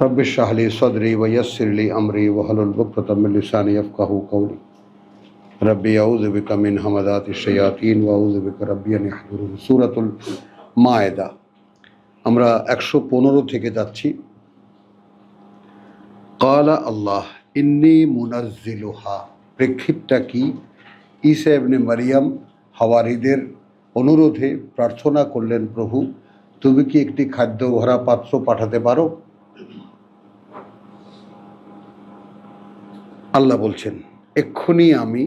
رب اشرح لي صدري ويسر لي امري واحلل عقدة من لساني يفقهوا قولي ربي اعوذ بك من همزات الشياطين واعوذ بك ربي ان يحضرون সূরাতুল মায়েদা আমরা একশো পনেরো থেকে যাচ্ছি কালা আল্লাহ ইন্নি মুনাজ্জিলুহা প্রেক্ষিতটা কি ঈসা ইবনে মারিয়াম হাওয়ারিদের অনুরোধে প্রার্থনা করলেন প্রভু তুমি কি একটি খাদ্য ভরা পাত্র পাঠাতে পারো আল্লাহ বলছেন, এক্ষুনি আমি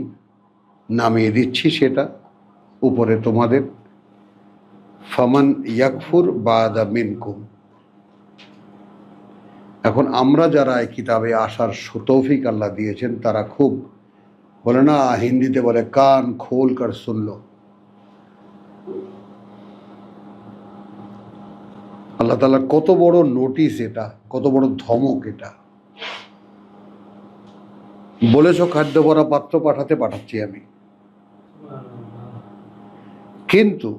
নামিয়ে দিচ্ছি সেটা উপরে তোমাদের। ফামান ইয়াকফুর বা বাদা মিনকুম। এখন আমরা যারা এই কিতাবে আসার তৌফিক আল্লাহ দিয়েছেন, তারা খুব বলে, না, হিন্দিতে বলে, কান খোল কর শুনল আল্লাহ তালার কত বড় নোটিশ এটা, কত বড় ধমক এটা। বলেছ খাদ্য ভরা পাত্র পাঠাতে পাঠাচ্ছি আমি। কিন্তু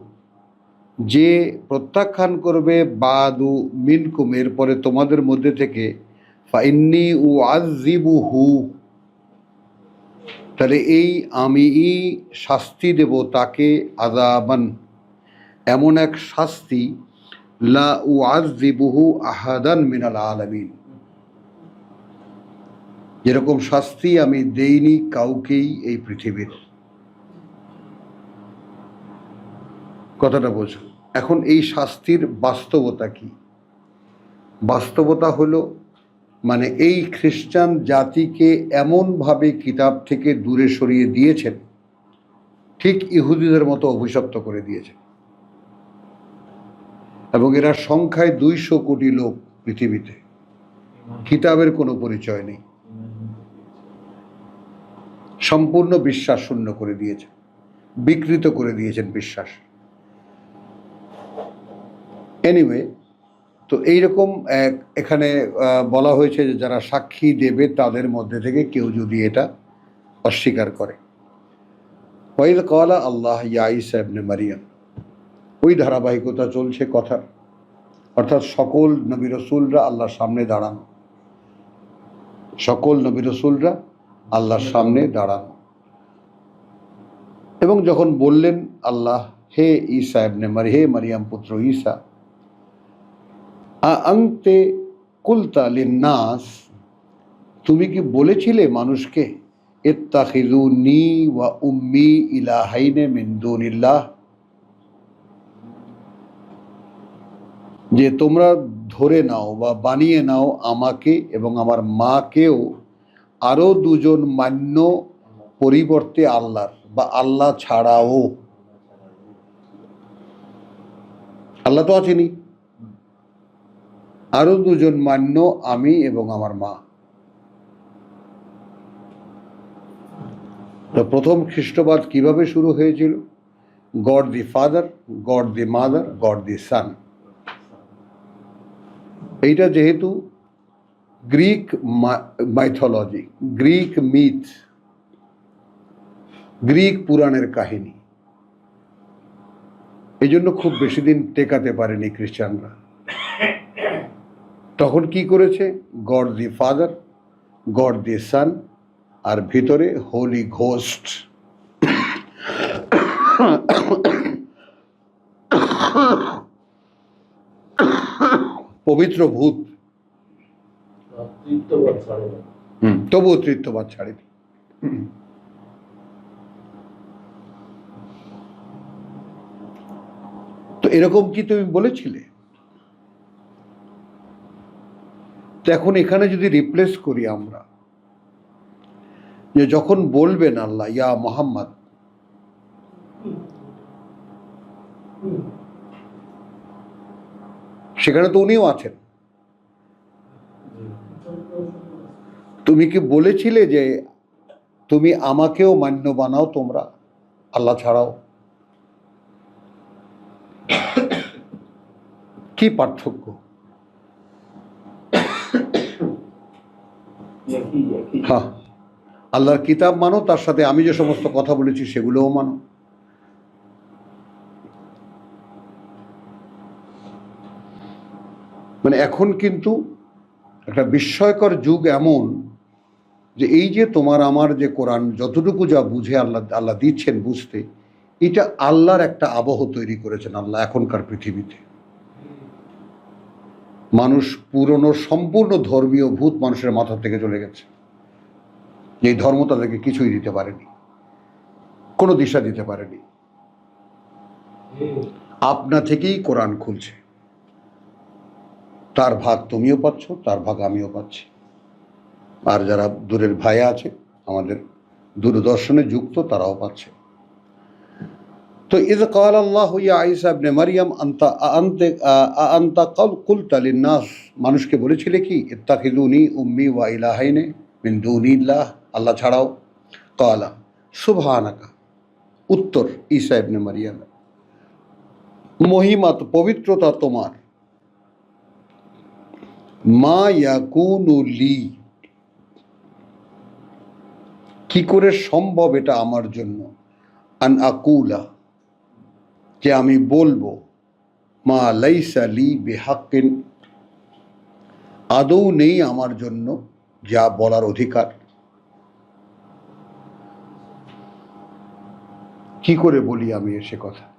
যে প্রত্যাখ্যান করবে বাদু মিনকুম, এরপরে তোমাদের মধ্যে থেকে ফাইন্নি উ আজিবু হু তাহলে এই আমি শাস্তি দেব তাকে আজাবান এমন এক শাস্তি, লা উ আজিবুহু আহাদান মিনাল আলামিন। যেরকম শাস্তি আমি দেইনি কাউকেই এই পৃথিবীর। কথাটা বোঝো। এখন এই শাস্তির বাস্তবতা কি? বাস্তবতা হলো মানে এই খ্রিস্টান জাতিকে এমনভাবে কিতাব থেকে দূরে সরিয়ে দিয়েছেন, ঠিক ইহুদিদের মতো অভিশপ্ত করে দিয়েছেন। এবং এরা সংখ্যায় দুইশো কোটি লোক পৃথিবীতে। কিতাবের কোনো পরিচয় নেই। সম্পূর্ণ বিশ্বাস শূন্য করে দিয়েছেন বিকৃত করে দিয়েছেন বিশ্বাস। এনিওয়ে তো এইরকম এখানে বলা হয়েছে যে যারা সাক্ষী দেবে তাদের মধ্যে থেকে কেউ যদি এটা অস্বীকার করে। ওয়াইদ কলা আল্লাহ ইয়াই সাহেবনে মারিয়াম, ওই ধারাবাহিকতা চলছে কথার। অর্থাৎ সকল নবী রসুলরা আল্লাহর সামনে দাঁড়ান। সকল নবী রসুলরা আল্লাহর সামনে দাঁড়ানো। এবং যখন বললেন, আল্লাহ, হে ঈসা ইবনে মারি, হে মারিয়াম পুত্র ঈসা আংতে কুলতা লিন্নাস, তুমি কি বলেছিলে মানুষকে ইত্তাখিজু নি ওয়া উম্মি ইলাহাইনে মিন দুনিল্লাহ? যে তোমরা ধরে নাও বা বানিয়ে নাও আমাকে এবং আমার মাকেও আরও দুজন মান্য পরিবর্তে আল্লাহর, বা আল্লাহ ছাড়াও। আল্লাহ তো আছেনি আরও দুজন মান্য আমি এবং আমার মা। তো প্রথম খ্রিস্টবাদ কীভাবে শুরু হয়েছিল? God the father, God the mother, God the son. এইটা যেহেতু Greek mythology Greek myth Greek পুরাণের কাহিনী। এই জন্য খুব বেশি দিন টেকাতে পারেনি খ্রিস্টানরা। তখন কি করেছে? God the father God the son আর ভিতরে হোলি ঘোস্ট পবিত্র ভূত তৃতীয়বার ছাড়ে না হুম, তবুও তৃতীয়বাদ ছাড়েনি। তো এরকম কি তুমি বলেছিলে? তো এখন এখানে যদি রিপ্লেস করি আমরা যে যখন বলবেন আল্লাহ ইয়া মোহাম্মদ। সেখানে তো উনিও আছেন। তুমি কি বলেছিলে যে তুমি আমাকেও মান্য বানাও তোমরা? আল্লাহ ছাড়াও। কি পার্থক্য? হ্যাঁ। আল্লাহর কিতাব মানো তার সাথে আমি যে সমস্ত কথা বলেছি সেগুলোও মানো। মানে এখন কিন্তু একটা বিস্ময়কর যুগ এমন যে এই যে তোমার আমার যে কোরআন, যতটুকু যা বুঝে আল্লাহ আল্লাহ দিচ্ছেন বুঝতে, এটা আল্লাহর একটা আবহ তৈরি করেছেন আল্লাহ এখনকার পৃথিবীতে। মানুষ পুরনো, সম্পূর্ণ ধর্মীয় ভূত মানুষের মাথা থেকে চলে গেছে। এই ধর্ম তাদেরকে কিছুই দিতে পারেনি। কোনো দিশা দিতে পারেনি। আপনা থেকেই কোরআন খুলছে। তার ভাগ তুমিও পাচ্ছ, তার ভাগ আমিও পাচ্ছি। আর যারা দূরের ভাইয়া আছে, আমাদের দূরদর্শনে যুক্ত, তারাও পাচ্ছে। তো ইদ কাল আল্লাহ ইয়া আইসা ইবনে মারিয়াম, আন্তা, আন্তে আন্তা কল কুলতা লিন্নাস, মানুষকে বলেছিলে কি ইত্তাখিদুনি উম্মি ওয়া ইলাহাইনে মিন দুনিল্লাহ আল্লাহ ছাড়াও। কালা সুবহানাকা উত্তর ঈসা ইবনে মারিয়াম। তো পবিত্রতা তোমার। মা ইয়াকুনু লি কি করে সম্ভব এটা আমার জন্য? আন আকুলা, যে আমি বলব, মা লাইসা লি বেহাক্কিন, আদৌ নেই আমার জন্য যা বলার অধিকার। কি করে বলি আমি এসে কথা?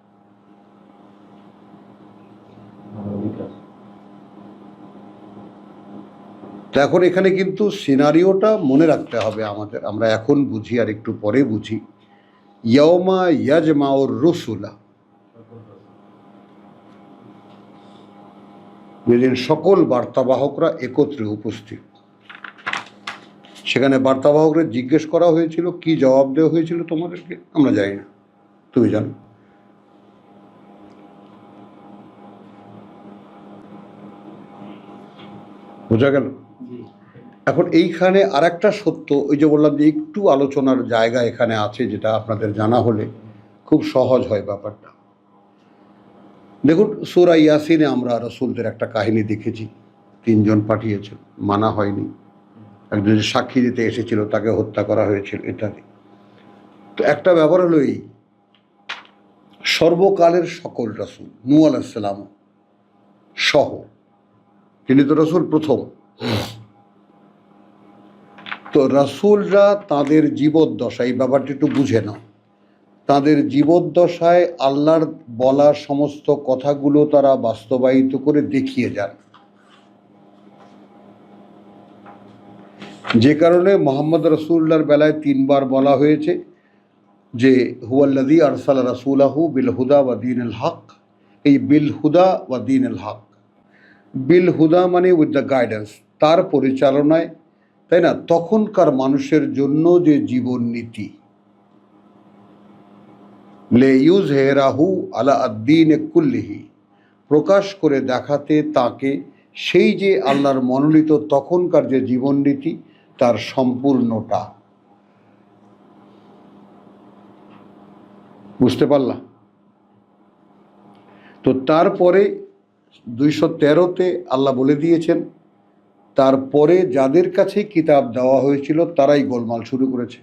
তো এখন এখানে কিন্তু সিনারিওটা মনে রাখতে হবে আমাদের, আমরা এখন বুঝি আর একটু পরে বুঝি। ইয়মা ইয়াজমাউর রসুলা। যেদিন সকল বার্তাবাহকরা একত্রে উপস্থিত। সেখানে বার্তাবাহকরা জিজ্ঞেস করা হয়েছিল, কি জবাব দেওয়া হয়েছিল তোমাদেরকে? আমরা জানি না। তুমি জানো। বোঝা গেল? এখন এইখানে আর একটা সত্য, ওই যে বললাম যে একটু আলোচনার জায়গা এখানে আছে যেটা আপনাদের জানা হলে খুব সহজ হয় ব্যাপারটা। দেখুন, সুরা ইয়াসিনে আমরা রসুলদের একটা কাহিনী দেখেছি, তিনজন পাঠিয়েছিল মানা হয়নি। একজন সাক্ষী দিতে এসেছিল, তাকে হত্যা করা হয়েছিল, ইত্যাদি। তো একটা ব্যাপার হলো এই, সর্বকালের সকল রসুল নু আলাইসালাম সহ, তিনি তো রসুল প্রথম। তো রাসুলরা তাদের জীবদ্দশা, এই ব্যাপারটি একটু বুঝে নাও। তাদের জীবদ্দশায় আল্লাহর বলা সমস্ত কথাগুলো তারা বাস্তবায়িত করে দেখিয়ে যান। যে কারণে মোহাম্মদ রসুল্লার বেলায় তিনবার বলা হয়েছে যে হুয়াল্লাদি আরসাল রাসুলাহু বিল হুদা বা দিন আল হক। এই বিল হুদা বা দিন আল হক। বিল হুদা মানে উইথ দ্য গাইডেন্স তার পরিচালনায় তাই না? তখনকার মানুষের জন্য যে জীবন নীতি। লে ইউজ হেরাহু আলা আদ্দিন কুল্লিহি। প্রকাশ করে দেখাতে তাকে সেই যে আল্লাহর মনোনীত তখনকার যে জীবন নীতি, তার সম্পূর্ণটা। বুঝতে পারলাম তো তারপরে দুইশো তেরোতে আল্লাহ বলে দিয়েছেন তারপরে যাদের কাছে কিতাব দেওয়া হয়েছিল, তারাই গোলমাল শুরু করেছে।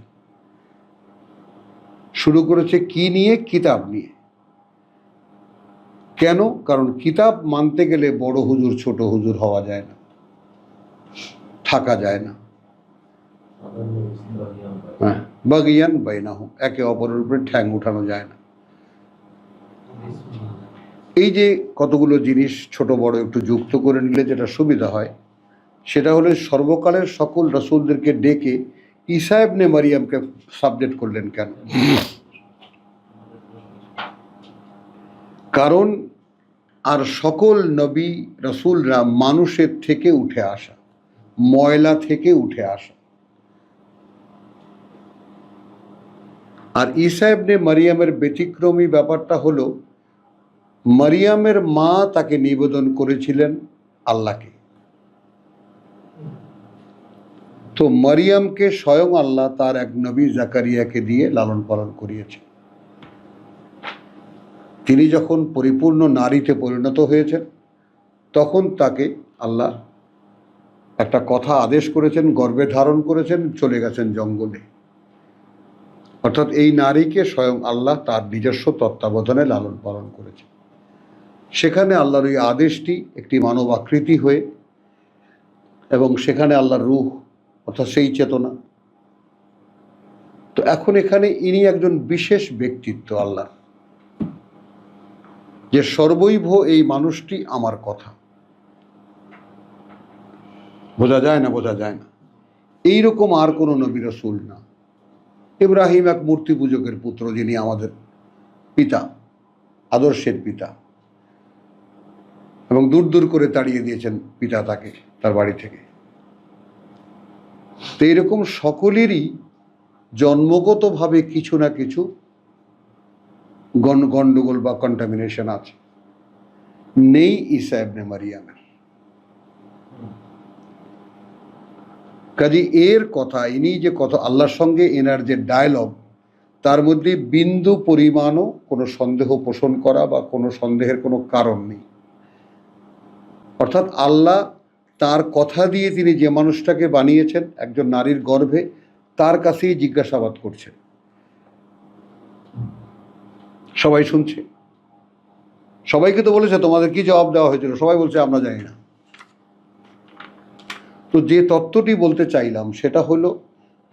শুরু করেছে কি নিয়ে? কিতাব নিয়ে। কেন? কারণ কিতাব মানতে গেলে বড় হুজুর ছোট হুজুর হওয়া যায় না, থাকা যায় না। হ্যাঁ বাগিয়ান বাইনাহ একে অপরের উপরে ঠ্যাং উঠানো যায় না। এই যে কতগুলো জিনিস ছোট বড় একটু যুক্ত করে নিলে যেটা সুবিধা হয় সেটা হলো সর্বকালের সকল রসুলদেরকে ডেকে ইসাহেবনে মারিয়ামকে সাবজেক্ট করলেন কেন? কারণ আর সকল নবী রসুলরা মানুষের থেকে উঠে আসা, ময়লা থেকে উঠে আসা। আর ইসাহেবনে মারিয়ামের ব্যতিক্রমী ব্যাপারটা হলো, মারিয়ামের মা তাকে নিবেদন করেছিলেন আল্লাহকে। তো মারিয়ামকে স্বয়ং আল্লাহ তার এক নবী জাকারিয়াকে দিয়ে লালন পালন করিয়েছে তিনি যখন পরিপূর্ণ নারীতে পরিণত হয়েছেন, তখন তাকে আল্লাহ একটা কথা আদেশ করেছেন, গর্বে ধারণ করেছেন, চলে গেছেন জঙ্গলে। অর্থাৎ এই নারীকে স্বয়ং আল্লাহ তার নিজস্ব তত্ত্বাবধানে লালন পালন করেছে সেখানে আল্লাহর ওই আদেশটি একটি মানব আকৃতি হয়ে এবং সেখানে আল্লাহর রূহ অর্থাৎ সেই চেতনা। তো এখন এখানে ইনি একজন বিশেষ ব্যক্তিত্ব, আল্লাহ। যে সর্বৈভ এই মানুষটি আমার কথা। বোঝা যায় না, বোঝা যায় না। এইরকম আর কোনো নবী রসুল না। ইব্রাহিম এক মূর্তি পূজকের পুত্র যিনি আমাদের পিতা, আদর্শের পিতা। এবং দূর দূর করে তাড়িয়ে দিয়েছেন পিতা তাকে, তার বাড়ি থেকে। তো এরকম সকলেরই জন্মগতভাবে কিছু না কিছু গণ- গণ্ডগোল বা কন্টামিনেশন আছে। নেই ঈসা ইবনে মারিয়ামের। কাজে এর কথা, ইনি যে কথা আল্লাহর সঙ্গে এনার যে ডায়লগ তার মধ্যে বিন্দু পরিমাণও কোনো সন্দেহ পোষণ করা বা কোনো সন্দেহের কোনো কারণ নেই। অর্থাৎ আল্লাহ তার কথা দিয়ে তিনি যে মানুষটাকে বানিয়েছেন, একজন নারীর গর্ভে, তার কাছেই জিজ্ঞাসাবাদ করছেন। সবাই শুনছে? সবাইকে তো বলেছে, তোমাদের কি জবাব দেওয়া হয়েছিল? সবাই বলছে, আমরা জানি না। তো যে তত্ত্বটি বলতে চাইলাম, সেটা হলো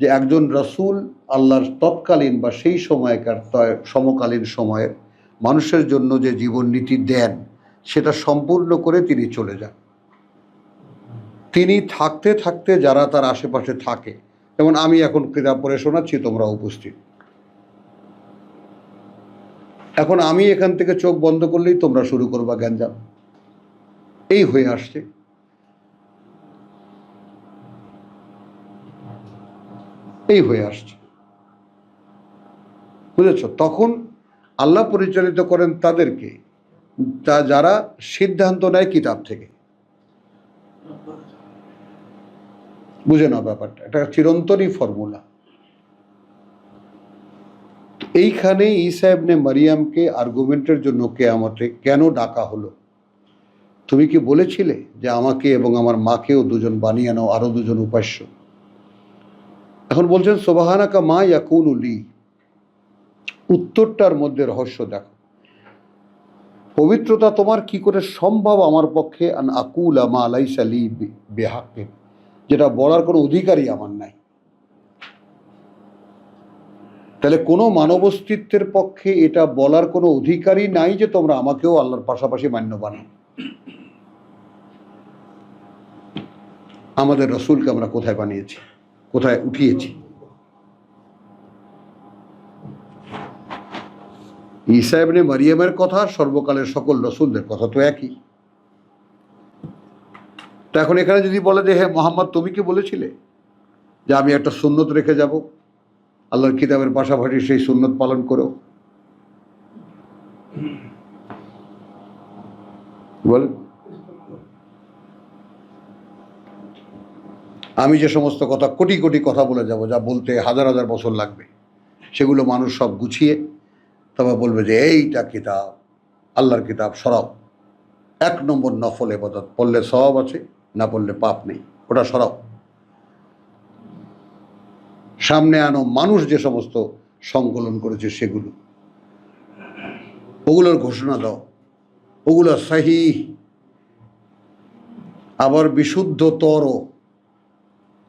যে একজন রসুল আল্লাহর তৎকালীন বা সেই সময়কার সমকালীন সময়ের মানুষের জন্য যে জীবন নীতি দেন, সেটা সম্পূর্ণ করে তিনি চলে যান। তিনি থাকতে থাকতে যারা তার আশেপাশে থাকে, যেমন আমি এখন কিতাব পড়ে শোনাচ্ছি, তোমরা উপস্থিত। এখন আমি এখান থেকে চোখ বন্ধ করলেই তোমরা শুরু করবা গ্যাঞ্জাম। এই হয়ে আসছে। এই হয়ে আসছে। বুঝেছ? তখন আল্লাহ পরিচালিত করেন তাদেরকে, তা যারা সিদ্ধান্ত নেয় কিতাব থেকে। বুঝে নাও ব্যাপারটা, এটা চিরন্তনই ফর্মুলা এইখানে ঈসা ইবনে মারিয়ামকে আর্গুমেন্টের জন্য কেয়ামতে কেন ডাকা হলো? তুমি কি বলেছিলে যে আমাকে এবং আমার মাকেও দুজন বানিয়ে নাও, আরও দুজন উপাস্য? এখন বলছেন, সোবাহানাকা মা ইয়াকুন উলি উত্তরটার মধ্যে রহস্য দেখো। পবিত্রতা তোমার কি করে সম্ভব আমার পক্ষে? আন আকুল আমা আলাইস আলী বেহাকে যেটা বলার কোনো অধিকারই আমার নাই। তাহলে কোনো মানব অস্তিত্বের পক্ষে এটা বলার কোনো অধিকারই নাই যে তোমরা আমাকেও আল্লাহর পাশাপাশি মান্য বানাও আমাদের রসুলকে আমরা কোথায় বানিয়েছি? কোথায় উঠিয়েছি? ঈসা ইবনে মারিয়ামের কথা, সর্বকালের সকল রসুলদের কথা তো একই। তো এখন এখানে যদি বলে যে হ্যাঁ মোহাম্মদ, তুমি কি বলেছিলে যে আমি একটা সুন্নত রেখে যাব? আল্লাহর কিতাবের পাশাপাশি সেই সুন্নত পালন করো? বলেন। আমি যে সমস্ত কথা, কোটি কোটি কথা বলে যাব, যা বলতে হাজার হাজার বছর লাগবে, সেগুলো মানুষ সব গুছিয়ে তবে বলবে যে, এইটা কিতাব, আল্লাহর কিতাব, সরাও। এক নম্বর নফল এবাদত, পড়লে সব আছে, না পড়লে পাপ নেই, ওটা সরাও। সামনে আনো মানুষ যে সমস্ত সংকলন করেছে সেগুলো। ওগুলোর ঘোষণা দাও, ওগুলো সাহি আবার বিশুদ্ধ বিশুদ্ধতর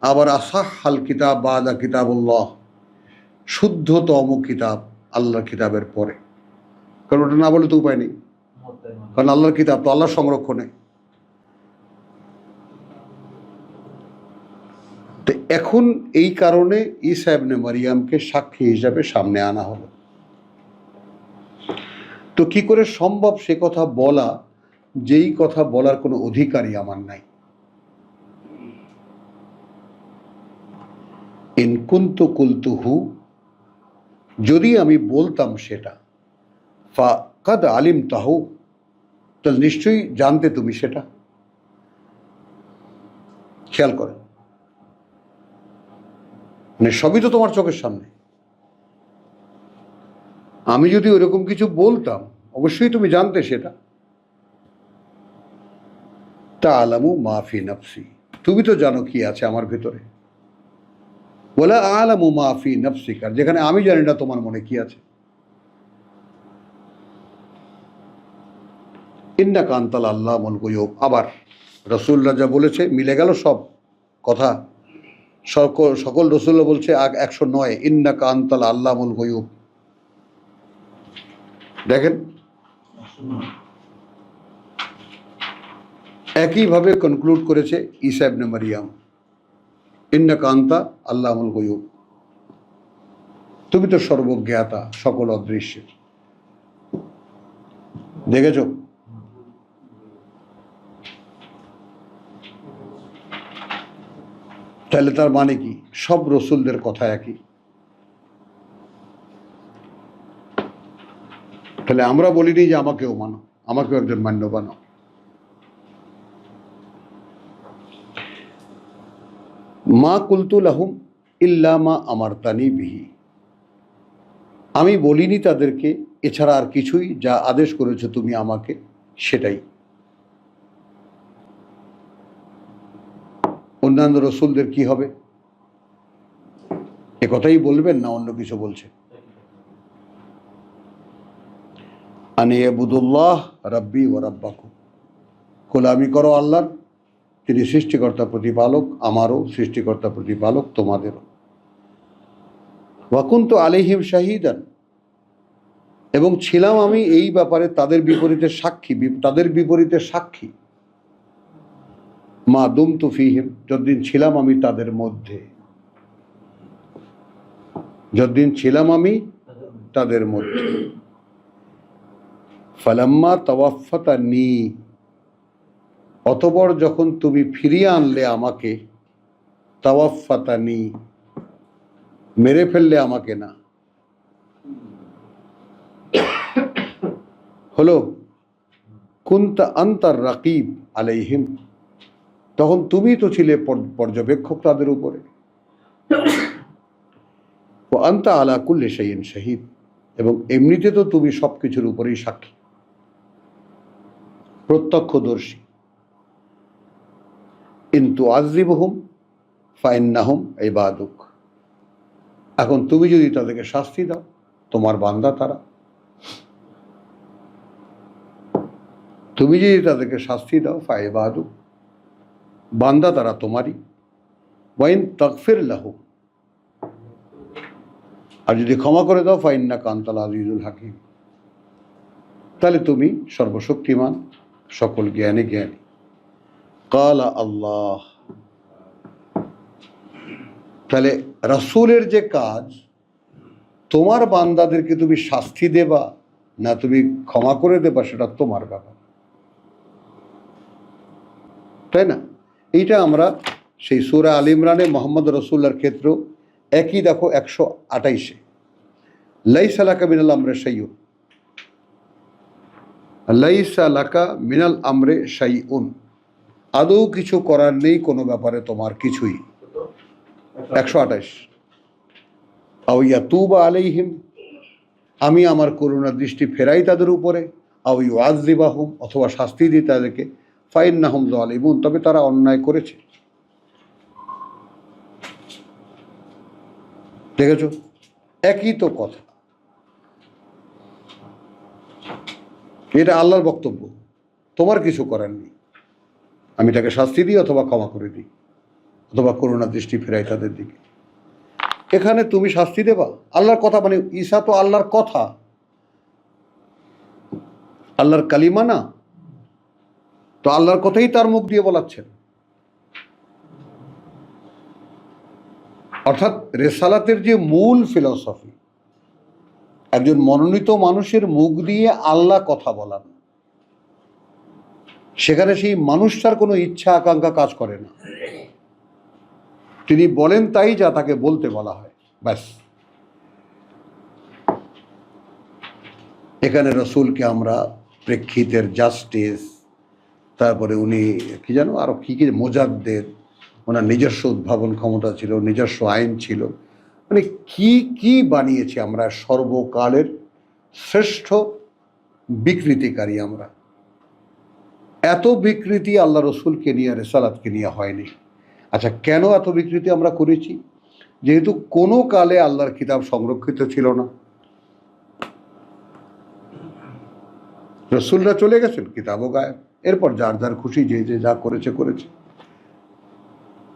আবার আসাহ হাল কিতাব বাদা কিতাবুল্লাহ, শুদ্ধতম কিতাব। আল্লাহর কিতাবের পরে। কারণ ওটা না বলে তো উপায় নেই। কারণ আল্লাহর কিতাব তো আল্লাহর সংরক্ষণে। তো এখন এই কারণে ঈসা ইবনে মারিয়ামকে সাক্ষী হিসাবে সামনে আনা হলো। তো কি করে সম্ভব সে কথা বলা? যেই কথা বলার কোনো অধিকারই আমার নাই। ইনকুন্ত কুলতুহু যদি আমি বলতাম সেটা, ফা কাদ আলিম তাহ তাহলে নিশ্চয়ই জানতে তুমি সেটা। খেয়াল করে। মানে সবই তো তোমার চোখের সামনে। আমি যদি ওরকম কিছু বলতাম, অবশ্যই তুমি জানতে সেটা। তা আলামু মাফি নাফসি, তুমি তো জানো কি আছে আমার ভিতরে। বলে আলামু মাফি নফসিকার যেখানে আমি জানি না তোমার মনে কি আছে। ইন্না কান্তাল আল্লাহ মল গুয়ুব। আবার রসুল্লাহ যা বলেছে, মিলে গেল সব কথা। সকল সকল রসুল বলছে একশো নয় ইন্না কান্তাল আল্লামুল গয়ুব। দেখেন? একইভাবে কনক্লুড করেছে ইসা ইবনে মারিয়াম। ইন্না কান্তা আল্লাহুল গয়ুব। তুমি তো সর্বজ্ঞাতা, সকল অদৃশ্যের। দেখেছ? তাহলে তার মানে কি? সব রসুলদের কথা একই। তাহলে আমরা বলিনি যে আমাকেও মানো, আমাকেও একজন মান্য বানো মা কুলতুল আহম ইল্লা মা আমারতানি বিহি। আমি বলিনি তাদেরকে, এছাড়া আর কিছুই যা আদেশ করেছ তুমি আমাকে, সেটাই। অন্যান্য রসুলদের কি হবে? এ কথাই বলবেন না অন্য কিছু বলছে? আনি এবুদুল্লাহ রাব্বি ও রাব্বাকু গোলামি করো আল্লাহর। তিনি সৃষ্টিকর্তা প্রতিপালক, আমারও সৃষ্টিকর্তা প্রতিপালক, তোমাদেরও। ওয়াকুন্ত আলিহিম শাহিদান, এবং ছিলাম আমি এই ব্যাপারে তাদের বিপরীতে সাক্ষী তাদের বিপরীতে সাক্ষী। মা দুম তু ফিহিম, যতদিন ছিলাম আমি তাদের মধ্যে। যতদিন ছিলাম আমি তাদের মধ্যে। ফালাম্মা তওয়াফাতা নি অতবর যখন তুমি ফিরিয়ে আনলে আমাকে তাওয়াফাতা নি মেরে ফেললে আমাকে না। হলো, কুন্তা আন্তার রাকিব আলাইহিম, তখন তুমি তো ছিলে পর্যবেক্ষক তাদের উপরে। ও আন্তা আলা কুল্লে শাহিন শাহিদ, এবং এমনিতে তো তুমি সব কিছুর উপরেই সাক্ষী, প্রত্যক্ষদর্শী। কিন্তু আজরিবহুম ফাইন্নাহুম এই বাদুক এখন তুমি যদি তাদেরকে শাস্তি দাও, তোমার বান্দা তারা। তুমি যদি তাদেরকে শাস্তি দাও ফাই বাদুক বান্দা তারা তোমারই। ওয়াইন তকফির লাহু। আর যদি ক্ষমা করে দাও ফাইন্না কান্তাল আজিজুল হাকিম। তাহলে তুমি সর্বশক্তিমান, সকল জ্ঞানে জ্ঞানী। কালা আল্লাহ তাহলে রাসূলের যে কাজ, তোমার বান্দাদেরকে তুমি শাস্তি দেবা না তুমি ক্ষমা করে দেবা সেটা তোমার ব্যাপার। তাই না? এইটা আমরা সেই সুরা আল ইমরানে মোহাম্মদ রসুল্লার ক্ষেত্র একই দেখো একশো আটাইশে লাইসালাকা মিনাল আমরে সাইয়ুন লাইসালাকা মিনাল আমরে সাইউন আদৌ কিছু করার নেই কোনো ব্যাপারে তোমার কিছুই। একশো আঠাশ। আউইয়া তুবা আলাইহিম, আমি আমার করুণা দৃষ্টি ফেরাই তাদের উপরে। আউ আজরিবাহুম অথবা শাস্তি দিই তাদেরকে। ফাইন না নাহম আলিমুন তবে তারা অন্যায় করেছে। দেখেছ? একই তো কথা। এটা আল্লাহর বক্তব্য। তোমার কিছু করার নেই। আমি তাকে শাস্তি দিই অথবা ক্ষমা করে দিই, অথবা করুণা দৃষ্টি ফেরাই তাদের দিকে। এখানে তুমি শাস্তি দেবা। আল্লাহর কথা মানে ঈশা তো আল্লাহর কথা। আল্লাহর কালিমা না। তো আল্লাহর কথাই তার মুখ দিয়ে বলাচ্ছেন। অর্থাৎ রেসালাতের যে মূল ফিলসফি, একজন মনোনীত মানুষের মুখ দিয়ে আল্লাহ কথা বলান। সেখানে সেই মানুষটার কোনো ইচ্ছা, আকাঙ্ক্ষা কাজ করে না। তিনি বলেন তাই যা তাকে বলতে বলা হয়। ব্যাস। এখানে রসুলকে আমরা প্রেক্ষিতের জাস্টিস তারপরে উনি কি জানো, আরও কি কি মোজাদ্দের, ওনার নিজস্ব উদ্ভাবন ক্ষমতা ছিল, নিজস্ব আইন ছিল। মানে কি কি বানিয়েছি আমরা, সর্বকালের শ্রেষ্ঠ বিকৃতিকারী আমরা। এত বিকৃতি আল্লাহ রসুলকে নিয়ে, রেসালাতকে নিয়ে হয়নি। আচ্ছা কেন এত বিকৃতি আমরা করেছি? যেহেতু কোনো কালে আল্লাহর কিতাব সংরক্ষিত ছিল না। রসুলরা চলে গেছেন, কিতাবও গায়েব। এরপর যার যার খুশি, যে যে যা করেছে করেছে।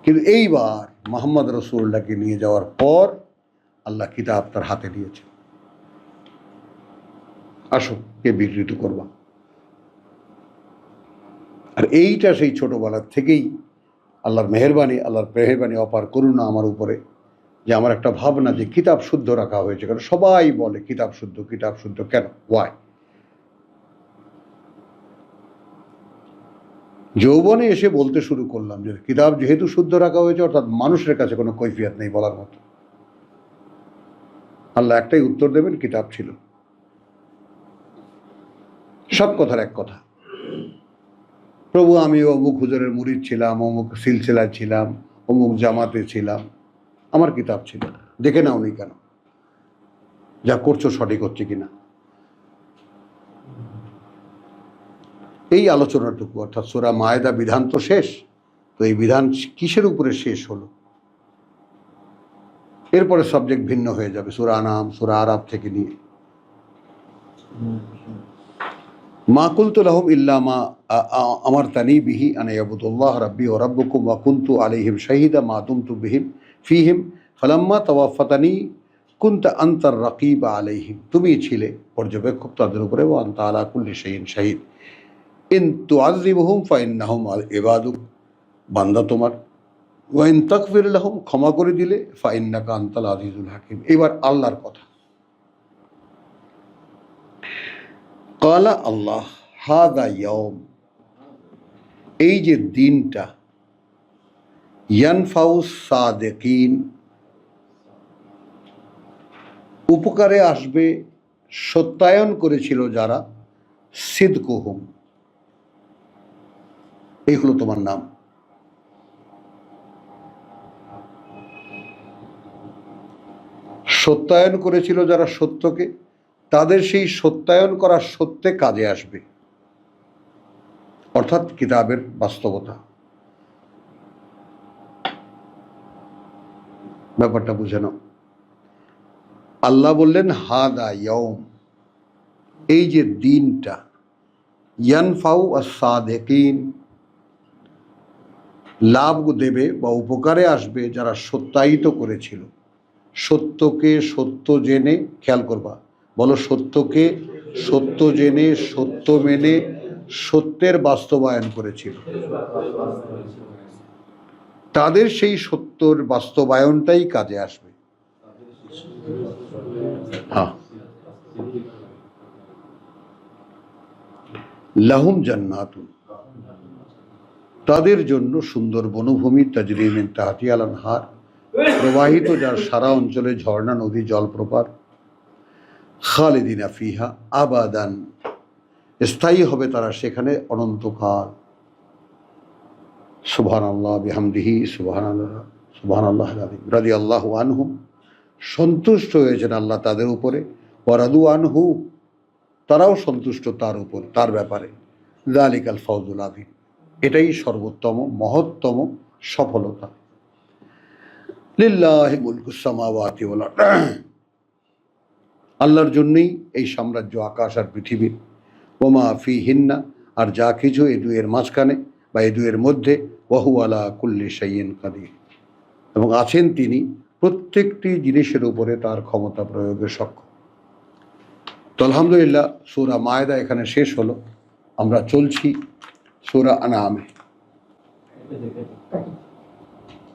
কিন্তু এইবার মোহাম্মদ রসুল্লাহকে নিয়ে যাওয়ার পর আল্লাহ কিতাব তার হাতে দিয়েছে। আসো কে বিকৃত করবা? আর এইটা সেই ছোটোবেলার থেকেই আল্লাহর মেহরবানি আল্লাহর মেহরবানি অপার করুণা আমার উপরে। যে আমার একটা ভাবনা যে কিতাব শুদ্ধ রাখা হয়েছে কারণ সবাই বলে কিতাব শুদ্ধ কিতাব শুদ্ধ কেন? ওয়াই যৌবনে এসে বলতে শুরু করলাম যে কিতাব যেহেতু শুদ্ধ রাখা হয়েছে, অর্থাৎ মানুষের কাছে কোনো কৈফিয়াত নেই বলার মতো। আল্লাহ একটাই উত্তর দেবেন, কিতাব ছিল। সব কথার এক কথা। প্রভু আমি অমুক হুজুরের মুরিদ ছিলাম, অমুক সিলসিলায় ছিলাম, অমুক জামাতে ছিলাম। আমার কিতাব ছিল। দেখে নি কেন? যা করছ সঠিক হচ্ছে কিনা? এই আলোচনাটুকু, অর্থাৎ সোরা মায়েদা বিধান তো শেষ, তো এই বিধান কিসের উপরে শেষ হলো? এরপরে সাবজেক্ট ভিন্ন হয়ে যাবে, সুরা নাম সুরা আরাব থেকে নিয়ে। মা কুলতু লাহুম ইল্লা মা আমার তানি বিহি আনা ইয়াবুদুল্লাহ রাব্বি ও রাব্বুকুম ওয়া কুনতু আলাইহিম শাহিদা মা দুমতু বিহিম ফিহিম ফালাম্মা তাওয়াফাতানি কুনতা আনতার রাকিব আলাইহিম। তুমি ছিলে পর্যবেক্ষক তাদের উপরে ও আনতা আলা কুল্লি শাইইন শাহিদ। ইন তুআযিবহুম ফাইন্নাহুম ইবাদুক বান্দা তোমার। ওয়াইন তাকফির লাহুম, ক্ষমা করে দিলে, ফাইন্নাকা আনতাল আজিজুল হাকিম। এবার আল্লাহর কথা। কালা আল্লাহ হাদা ইয়ম এই যে দিনটা ইয়ানফাউ সাদেকিন উপকারে আসবে সত্যায়ন করেছিল যারা সিদকুহুম। এই হলো তোমার নাম। সত্যায়ন করেছিল যারা সত্যকে তাদের সেই সত্যায়ন করা সত্যে কাজে আসবে। অর্থাৎ কিতাবের বাস্তবতা। ব্যাপারটা বুঝে নাও। আল্লাহ বললেন, হাদা ইয়ম এই যে দিনটা, ইয়ানফাউ সাদেকিন লাভ দেবে বা উপকারে আসবে যারা সত্যায়িত করেছিল। সত্যকে সত্য জেনে খেয়াল করবা। বলো সত্যকে সত্য জেনে, সত্য মেনে, সত্যের বাস্তবায়ন করেছিল। তাদের সেই সত্যর বাস্তবায়নটাই কাজে আসবে। হ্যাঁ। লাহুম জান্নাতুন। তাদের জন্য সুন্দর বনভূমি তাজরিমিন তাহাতি আলান হার প্রবাহিত যার সারা অঞ্চলে ঝর্ণা, নদী, জলপ্রপাত খালেদিনা ফিহা আবাদান। স্থায়ী হবে তারা সেখানে অনন্তকাল। সুবহান আল্লাহ বিহামদিহি সুবহান আল্লাহ সুবহান আল্লাহ রাদি আল্লাহ আনহুম। সন্তুষ্ট হয়েছেন আল্লাহ তাদের উপরে। ওয়ারাদু আনহু, তারাও সন্তুষ্ট তার উপর, তার ব্যাপারে। জালিক আল ফৌজুল আদিম এটাই সর্বোত্তম, মহত্তম সফলতা। লিল্লাহি মুলকুস সামাওয়াতি ওয়াল আরদ। আল্লাহর জন্যই এই সাম্রাজ্য, আকাশ আর পৃথিবীর ওমা ফি হিন্না আর যা কিছু এ দুয়ের মাঝখানে বা এ দুয়ের মধ্যে, ওহু আলা কুল্লি সাইয়েন কাদির। এবং আছেন তিনি প্রত্যেকটি জিনিসের উপরে তার ক্ষমতা প্রয়োগে সক্ষম। তো আলহামদুলিল্লাহ, সুরা মায়দা এখানে শেষ হলো। আমরা চলছি সুরা আনামে।